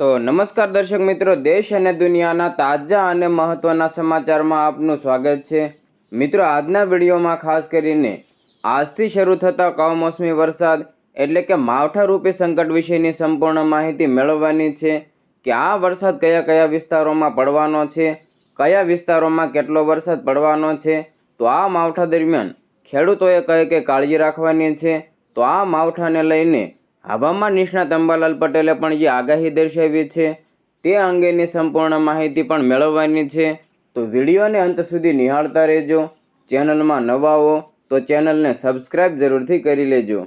તો નમસ્કાર દર્શક મિત્રો, દેશ અને દુનિયાના તાજા અને મહત્વના સમાચારમાં આપનું સ્વાગત છે. મિત્રો, આજના વિડીયોમાં ખાસ કરીને આજથી શરૂ થતા કમોસમી વરસાદ એટલે કે માવઠા રૂપે સંકટ વિશેની સંપૂર્ણ માહિતી મેળવવાની છે કે આ વરસાદ કયા કયા વિસ્તારોમાં પડવાનો છે, કયા વિસ્તારોમાં કેટલો વરસાદ પડવાનો છે, તો આ માવઠા દરમિયાન ખેડૂતોએ કઈ કઈ કાળજી રાખવાની છે, તો આ માવઠાને લઈને હવામાન નિષ્ણાત અંબાલાલ પટેલે પણ જે આગાહી દર્શાવી છે, તે અંગેની સંપૂર્ણ માહિતી પણ મેળવવાની છે. તો વિડીયોને અંત સુધી નિહાળતા રહેજો. ચેનલમાં નવા હો તો ચેનલને સબસ્ક્રાઇબ જરૂરથી કરી લેજો.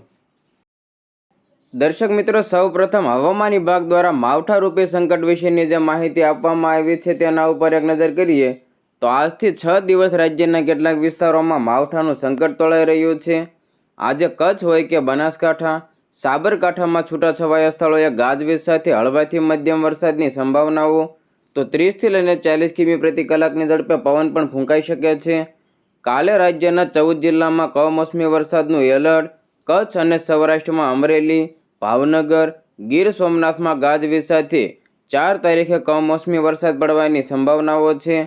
દર્શક મિત્રો સૌ પ્રથમ હવામાન વિભાગ દ્વારા માવઠા રૂપે સંકટ વિશેની જે માહિતી આપવામાં આવી છે તેના ઉપર એક નજર કરીએ, તો આજથી છ દિવસ રાજ્યના કેટલાક વિસ્તારોમાં માવઠાનું સંકટ તોળાઈ રહ્યું છે. આજે કચ્છ હોય કે બનાસકાંઠા સાબરકાંઠામાં છૂટાછવાયા સ્થળોએ ગાજવીજ સાથે હળવાથી મધ્યમ વરસાદની સંભાવનાઓ, તો ત્રીસથી લઈને ચાલીસ કિમી પ્રતિ કલાકની ઝડપે પવન પણ ફૂંકાઈ શકે છે. કાલે રાજ્યના ચૌદ જિલ્લામાં કમોસમી વરસાદનું એલર્ટ, કચ્છ અને સૌરાષ્ટ્રમાં અમરેલી, ભાવનગર, ગીર સોમનાથમાં ગાજવીજ સાથે ચાર તારીખે કમોસમી વરસાદ પડવાની સંભાવનાઓ છે.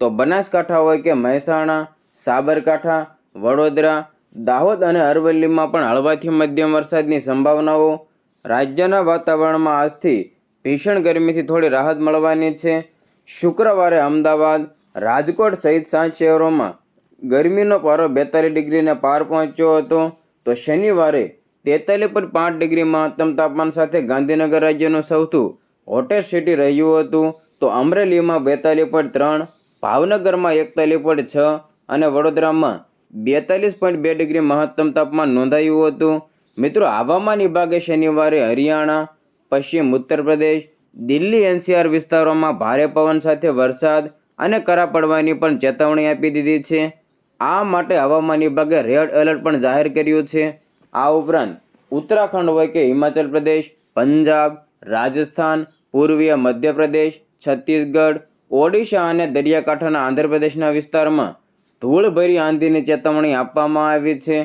તો બનાસકાંઠા હોય કે મહેસાણા, સાબરકાંઠા, વડોદરા દાહોદ અને અરવલ્લીમાં પણ હળવાથી મધ્યમ વરસાદની સંભાવનાઓ. રાજ્યના વાતાવરણમાં આજથી ભીષણ ગરમીથી થોડી રાહત મળવાની છે. શુક્રવારે અમદાવાદ, રાજકોટ સહિત સાત શહેરોમાં ગરમીનો પારો બેતાલીસ ડિગ્રીને પાર પહોંચ્યો હતો. તો શનિવારે તેતાલીસ પર પાંચ ડિગ્રી મહત્તમ તાપમાન સાથે ગાંધીનગર રાજ્યનું સૌથી હોટેસ્ટ સિટી રહ્યું હતું. તો અમરેલીમાં બેતાલીસ પોઈન્ટ ત્રણ, ભાવનગરમાં એકતાલીસ પોઈન્ટ છ અને વડોદરામાં બેતાલીસ પોઈન્ટ બે ડિગ્રી મહત્તમ તાપમાન નોંધાયું હતું. મિત્રો, હવામાન વિભાગે શનિવારે હરિયાણા, પશ્ચિમ ઉત્તર પ્રદેશ દિલ્હી, એનસીઆર વિસ્તારોમાં ભારે પવન સાથે વરસાદ અને કરા પડવાની પણ ચેતવણી આપી દીધી છે. આ માટે હવામાન વિભાગે રેડ એલર્ટ પણ જાહેર કર્યું છે. આ ઉપરાંત, ઉત્તરાખંડ હોય કે હિમાચલ પ્રદેશ, પંજાબ, રાજસ્થાન, પૂર્વીય મધ્યપ્રદેશ, છત્તીસગઢ, ઓડિશા અને દરિયાકાંઠાના આંધ્રપ્રદેશના વિસ્તારમાં ધૂળભરી આંધીની ચેતવણી આપવામાં આવી છે.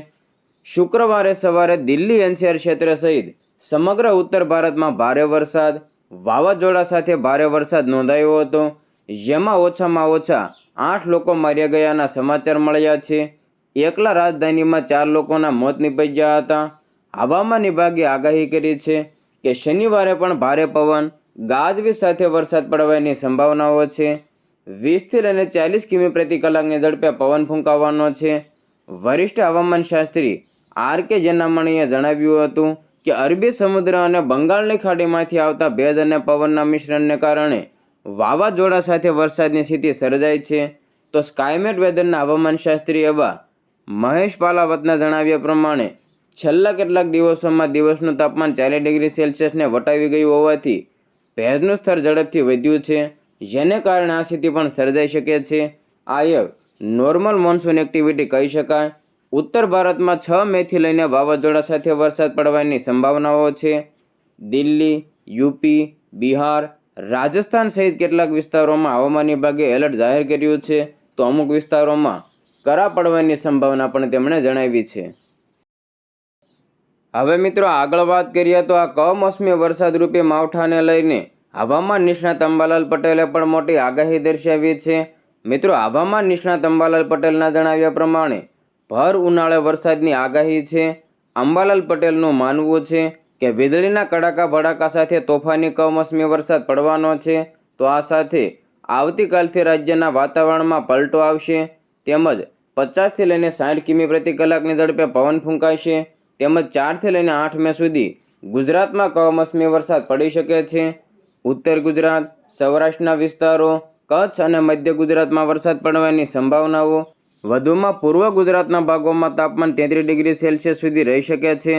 શુક્રવારે સવારે દિલ્હી એનસીઆર ક્ષેત્ર સહિત સમગ્ર ઉત્તર ભારતમાં ભારે વરસાદ, વાવાઝોડા સાથે ભારે વરસાદ નોંધાયો હતો. જેમાં ઓછામાં ઓછા આઠ લોકો માર્યા ગયાના સમાચાર મળ્યા છે. એકલા રાજધાનીમાં ચાર લોકોના મોત નીપજ્યા હતા. હવામાન વિભાગે આગાહી કરી છે કે શનિવારે પણ ભારે પવન ગાજવી સાથે વરસાદ પડવાની સંભાવનાઓ છે. વીસથી લઈને ચાલીસ કિમી પ્રતિ કલાકની ઝડપે પવન ફૂંકાવાનો છે. વરિષ્ઠ હવામાન શાસ્ત્રી આર કે જેનામણીએ જણાવ્યું હતું કે, અરબી સમુદ્ર અને બંગાળની ખાડીમાંથી આવતા ભેજ અને પવનના મિશ્રણને કારણે વાવાઝોડા સાથે વરસાદની સ્થિતિ સર્જાય છે. તો સ્કાયમેટ વેધરના હવામાન શાસ્ત્રી એવા મહેશ પાલાવતના જણાવ્યા પ્રમાણે, છેલ્લા કેટલાક દિવસોમાં દિવસનું તાપમાન ચાલીસ ડિગ્રી સેલ્સિયસને વટાવી ગયું હોવાથી ભેજનું સ્તર ઝડપથી વધ્યું છે. જેને કારણે આ સ્થિતિ પણ સર્જાઈ શકે છે. આ એક નોર્મલ મોન્સૂન એક્ટિવિટી કહી શકાય. ઉત્તર ભારતમાં છ મેથી લઈને વાવાઝોડા સાથે વરસાદ પડવાની સંભાવનાઓ છે. દિલ્હી, યુપી, બિહાર, રાજસ્થાન સહિત કેટલાક વિસ્તારોમાં હવામાન વિભાગે એલર્ટ જાહેર કર્યું છે. તો અમુક વિસ્તારોમાં કરા પડવાની સંભાવના પણ તેમણે જણાવી છે. હવે મિત્રો આગળ વાત કરીએ તો આ કમોસમી વરસાદ રૂપે માવઠાને લઈને હવામાન નિષ્ણાત અંબાલાલ પટેલે પણ મોટી આગાહી દર્શાવી છે. મિત્રો, હવામાન નિષ્ણાત અંબાલાલ પટેલના જણાવ્યા પ્રમાણે, ભર ઉનાળે વરસાદની આગાહી છે. અંબાલાલ પટેલનું માનવું છે કે વીજળીના કડાકા ભડાકા સાથે તોફાની કમોસમી વરસાદ પડવાનો છે. તો આ સાથે આવતીકાલથી રાજ્યના વાતાવરણમાં પલટો આવશે. તેમજ પચાસથી લઈને સાઠ કિમી પ્રતિ કલાકની ઝડપે પવન ફૂંકાશે. તેમજ ચારથી લઈને આઠ મે સુધી ગુજરાતમાં કમોસમી વરસાદ પડી શકે છે. ઉત્તર ગુજરાત, સૌરાષ્ટ્રના વિસ્તારો, કચ્છ અને મધ્ય ગુજરાતમાં વરસાદ પડવાની સંભાવનાઓ. વધુમાં પૂર્વ ગુજરાતના ભાગોમાં તાપમાન તેત્રીસ ડિગ્રી સેલ્સિયસ સુધી રહી શકે છે.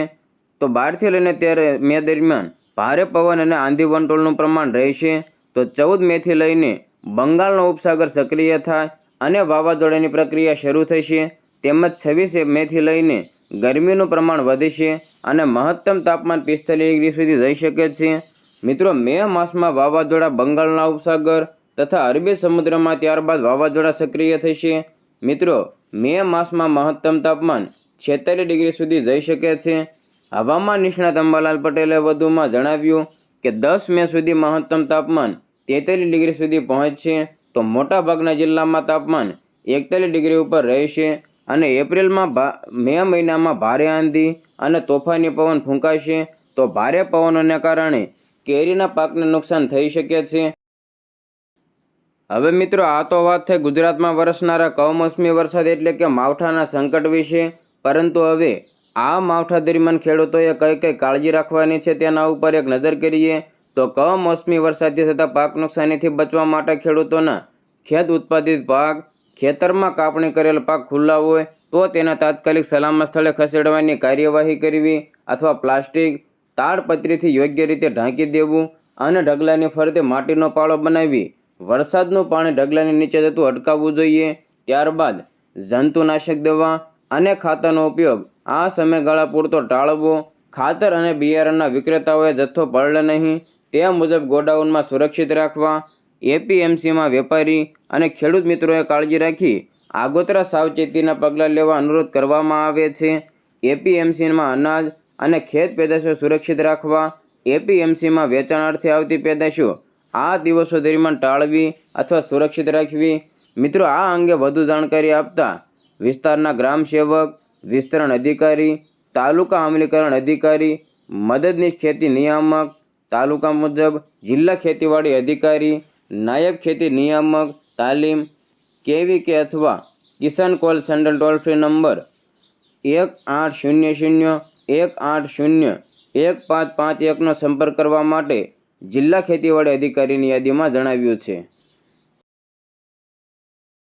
તો બારથી લઈને તેર મે દરમિયાન ભારે પવન અને આંધી વંટોળનું પ્રમાણ રહેશે. તો ચૌદ મેથી લઈને બંગાળનો ઉપસાગર સક્રિય થાય અને વાવાઝોડાની પ્રક્રિયા શરૂ થશે. તેમજ છવ્વીસ મેથી લઈને ગરમીનું પ્રમાણ વધશે અને મહત્તમ તાપમાન પિસ્તાલીસ ડિગ્રી સુધી રહી શકે છે. મિત્રો, મે માસમાં વાવાઝોડા બંગાળના ઉપસાગર તથા અરબી સમુદ્રમાં ત્યારબાદ વાવાઝોડા સક્રિય થશે. મિત્રો, મે માસમાં મહત્તમ તાપમાન છેતાલીસ ડિગ્રી સુધી જઈ શકે છે. હવામાન નિષ્ણાત અંબાલાલ પટેલે વધુમાં જણાવ્યું કે દસ મે સુધી મહત્તમ તાપમાન તેતાલીસ ડિગ્રી સુધી પહોંચશે. તો મોટાભાગના જિલ્લામાં તાપમાન એકતાલીસ ડિગ્રી ઉપર રહેશે અને એપ્રિલમાં મે મહિનામાં ભારે આંધી અને તોફાની પવન ફૂંકાશે. તો ભારે પવનોને કારણે કેરીના પાકને નુકસાન થઈ શકે છે. હવે મિત્રો, આ તો વાત થઈ ગુજરાતમાં વરસનારા કમોસમી વરસાદ એટલે કે માવઠાના સંકટ વિશે. પરંતુ હવે આ માવઠા દરમિયાન ખેડૂતોએ કઈ કઈ કાળજી રાખવાની છે તેના ઉપર એક નજર કરીએ, તો કમોસમી વરસાદથી થતા પાક નુકસાનીથી બચવા માટે ખેડૂતોના ખેત ઉત્પાદિત પાક, ખેતરમાં કાપણી કરેલ પાક ખુલ્લા હોય તો તેના તાત્કાલિક સલામત સ્થળે ખસેડવાની કાર્યવાહી કરવી અથવા પ્લાસ્ટિક તાડપત્રીથી યોગ્ય રીતે ઢાંકી દેવું અને ઢગલાની ફરતે માટીનો પાળો બનાવી વરસાદનું પાણી ઢગલાની નીચે જતું અટકાવવું જોઈએ. ત્યારબાદ જંતુનાશક દવા અને ખાતરનો ઉપયોગ. આ સમયગાળા પૂરતો ટાળવો. ખાતર અને બિયારણના વિક્રેતાઓએ જથ્થો પડે નહીં. તે મુજબ ગોડાઉનમાં સુરક્ષિત રાખવા, એપીએમસીમાં વેપારી અને ખેડૂત મિત્રોએ કાળજી રાખી આગોતરા સાવચેતીના પગલાં લેવા અનુરોધ કરવામાં આવે છે. એપીએમસીમાં અનાજ અને ખેત પેદાશો સુરક્ષિત રાખવા એપીએમસીમાં વેચાણ અર્થે આવતી પેદાશો આ દિવસો દરમિયાન ટાળવી અથવા સુરક્ષિત રાખવી. મિત્રો, આ અંગે વધુ જાણકારી આપતા વિસ્તારના ગ્રામ સેવક, વિસ્તરણ અધિકારી, તાલુકા અમલીકરણ અધિકારી, મદદનીશ ખેતી નિયામક, તાલુકા મુજબ જિલ્લા ખેતીવાડી અધિકારી, નાયબ ખેતી નિયામક, તાલીમ કેવી કે અથવા Kisan call centre toll free number એક આઠ શૂન્ય શૂન્ય એક આઠ શૂન્ય એક પાંચ પાંચ એકનો સંપર્ક કરવા માટે જિલ્લા ખેતીવાડી અધિકારીની યાદીમાં જણાવ્યું છે.